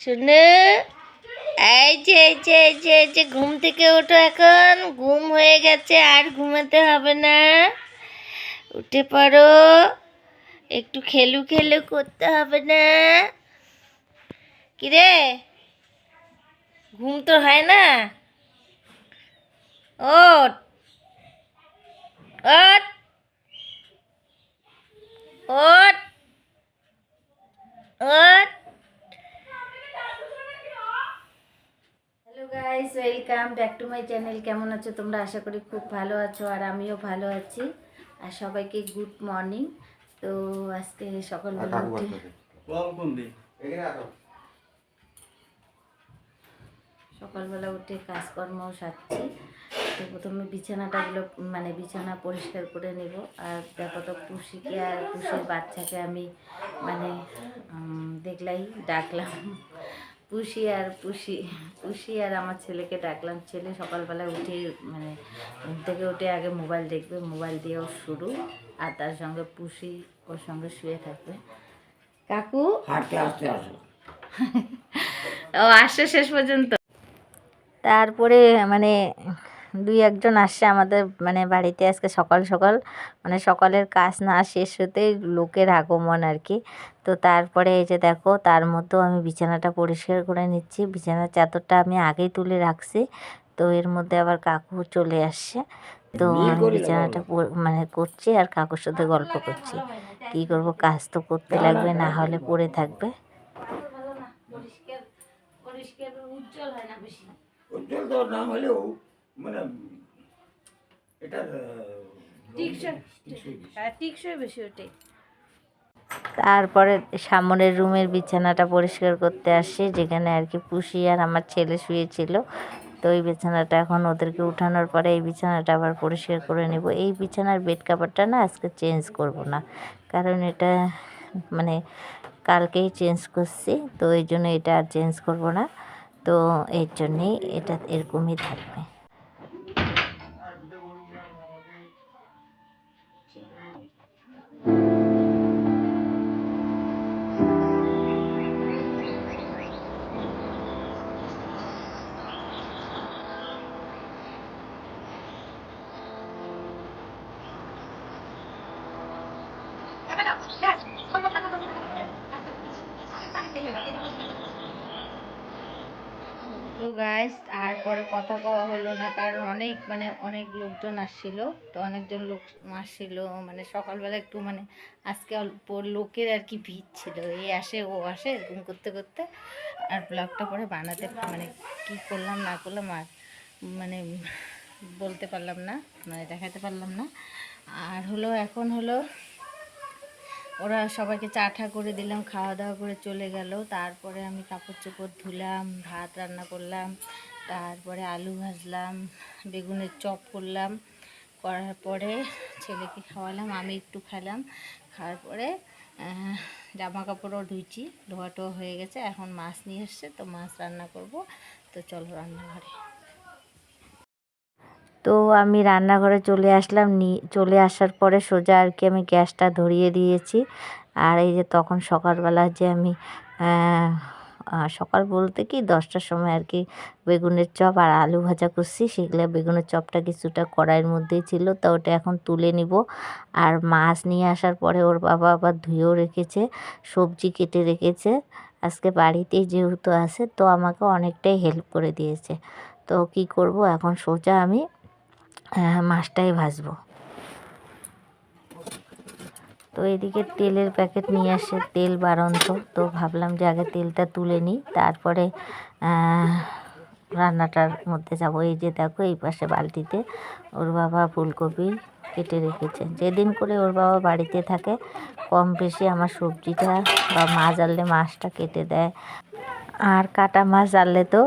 শুনে? এই যে এই যে এই যে এই যে, ঘুম থেকে ওঠো এখন। ঘুম হয়ে গেছে, আর ঘুমাতে হবে না। উঠে পড়ো। একটু খেলু খেলু করতে হবে না। কিরে? ঘুম তো হয় না? ওঠ। ওঠ। ওঠ। ওঠ। Guys welcome back to my channel কেমন আছো তোমরা? আশা করি খুব ভালো আছো আর আমিও ভালো আছি। আর সবাইকে গুড মর্নিং তো আজকে সকালবেলা উঠে সকালবেলা উঠে কাজকর্ম সারছি। তো প্রথমে বিছানাটাগুলো মানে বিছানা পরিষ্কার করে নেব। আর দেখো তো পুষিকে আর পুষির বাচ্চাকে আমি মানে দেখলাই ডাকলাম। পুষি আর পুষি পুষি আর আমার ছেলেকে ডাকলাম। ছেলে সকালবেলা উঠে মানে ঘুম থেকে উঠে আগে মোবাইল দেখবে মোবাইল দিয়েও শুরু আর তার সঙ্গে পুষি ওর সঙ্গে শুয়ে থাকবে। কাকু? হাঁটতে আসতে আসো। ও আসছে শেষ পর্যন্ত। তারপরে মানে দুই একজন আসছে আমাদের মানে বাড়িতে আজকে সকাল সকাল মানে সকালের কাজ না শেষ হতেই লোকের আগমন আর কি তো তারপরে এই যে দেখো তার মধ্যেও আমি বিছানাটা পরিষ্কার করে নিচ্ছি। বিছানার চাদরটা আমি আগেই তুলে রাখছি। তো এর মধ্যে আবার কাকু চলে আসছে। তো আমি বিছানাটা মানে করছি আর কাকুর সাথে গল্প করছি। কী করব কাজ তো করতে লাগবে না হলে পড়ে থাকবে। উজ্জ্বল হয় না বেশি। উজ্জ্বল তো না হলেও মানে এটা টিকসই বেশি। ওঠে তারপরে সামনের রুমের বিছানাটা পরিষ্কার করতে আসছি যেখানে আর কি পুষি আর আমার ছেলে শুয়েছিল। তো এই বিছানাটা এখন ওদেরকে উঠানোর পরে এই বিছানাটা আবার পরিষ্কার করে নেব। এই বিছানার বেড কাভারটা না আজকে চেঞ্জ করব না কারণ এটা মানে কালকেই চেঞ্জ করছি তো এই জন্য এটা আর চেঞ্জ করব না। তো এর জন্যেই এটা এরকমই থাকবে। Evidence, yes. তো গাইস আর পরে কথা কওয়া হলো না, কারণ অনেক মানে অনেক লোকজন আসছিল। তো অনেকজন লোক আসছিল মানে সকালবেলা একটু মানে আজকে অল্প লোকের আর কি ভিড় ছিল। এই আসে, ও আসে, এরকম করতে করতে। আর ব্লগটা পরে বানাতে মানে কি করলাম, না করলাম আর মানে বলতে পারলাম না মানে দেখাতে পারলাম না। আর হলো, এখন হলো ওরা সবাইকে চা ঠা করে দিলাম, খাওয়া দাওয়া করে চলে গেল। তারপরে আমি কাপড় চোপড় ধুলাম, ভাত রান্না করলাম, তারপরে আলু ভাজলাম, বেগুনের চপ করলাম। করার পরে ছেলেকে খাওয়ালাম, আমি একটু খেলাম, খাওয়ার পরে জামা কাপড়ও ধুইছি ধোয়া টোয়া হয়ে গেছে। এখন মাছ নিয়ে এসছে, তো মাছ রান্না করব। তো চলো রান্নাঘরে। তো আমি রান্নাঘরে চলে আসলাম, নি, চলে আসার পরে সোজা আর কি আমি গ্যাসটা ধরিয়ে দিয়েছি। আর এই যে তখন সকালবেলা যে আমি সকাল বলতে কি দশটার সময় আর কি বেগুনের চপ আর আলু ভাজা করছি। সেগুলো বেগুনের চপটা কিছুটা কড়াইয়ের মধ্যেই ছিল, তা ওটা এখন তুলে নিব। আর মাছ নিয়ে আসার পরে ওর বাবা আবার ধুয়েও রেখেছে, সবজি কেটে রেখেছে। আজকে বাড়িতেই যেহেতু আছে, তো আমাকে অনেকটাই হেল্প করে দিয়েছে। তো কি করব, এখন সোজা আমি মাছটাই ভাজবো। তো এদিকে তেলের প্যাকেট নিয়ে আসে, তেল বাড়ন্ত। তো ভাবলাম যে আগে তেলটা তুলে নিই, তারপরে রান্নাটার মধ্যে যাব। এই যে দেখো, এই পাশে বালতিতে ওর বাবা ফুলকপি কেটে রেখেছে। যেদিন করে ওর বাবা বাড়িতে থাকে, কম বেশি আমার সবজিটা বা মাছ আনলে মাছটা কেটে দেয়। আর কাটা মাছ আনলে তো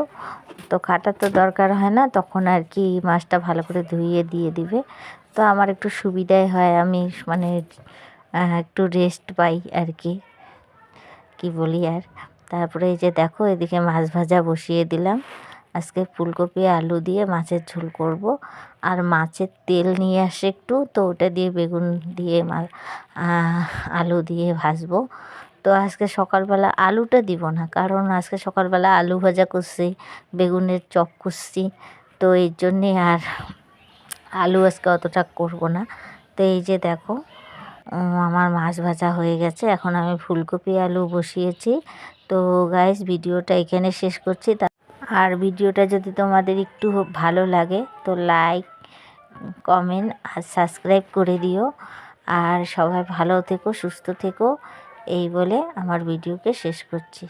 তো কাটা তো দরকার হয় না, তখন আর কি মাছটা ভালো করে ধুইয়ে দিয়ে দিবে। তো আমার একটু সুবিধাই হয়, আমি মানে একটু রেস্ট পাই আর কি কি বলি আর। তারপরে এই যে দেখো, এদিকে মাছ ভাজা বসিয়ে দিলাম। আজকে ফুলকপি, আলু দিয়ে মাছের ঝোল করব। আর মাছের তেল নিয়ে আসে একটু, তো ওটা দিয়ে বেগুন দিয়ে আলু দিয়ে ভাজবো। তো আজকে সকালবেলা আলুটা দিব না। কারণ আজকে সকালবেলা আলু ভাজা করছি, বেগুনের চপ করছি। তো এই জন্যে আর আলু আজকে অতটা করব না। তো এই যে দেখো আমার মাছ ভাজা হয়ে গেছে। এখন আমি ফুলকপি আলু বসিয়েছি। তো গাইস ভিডিওটা এখানে শেষ করছি। আর ভিডিওটা যদি তোমাদের একটু ভালো লাগে, তো লাইক কমেন্ট আর সাবস্ক্রাইব করে দিও। আর সবাই ভালো থেকো, সুস্থ থেকো। এই বলে আমার ভিডিওকে শেষ করছি।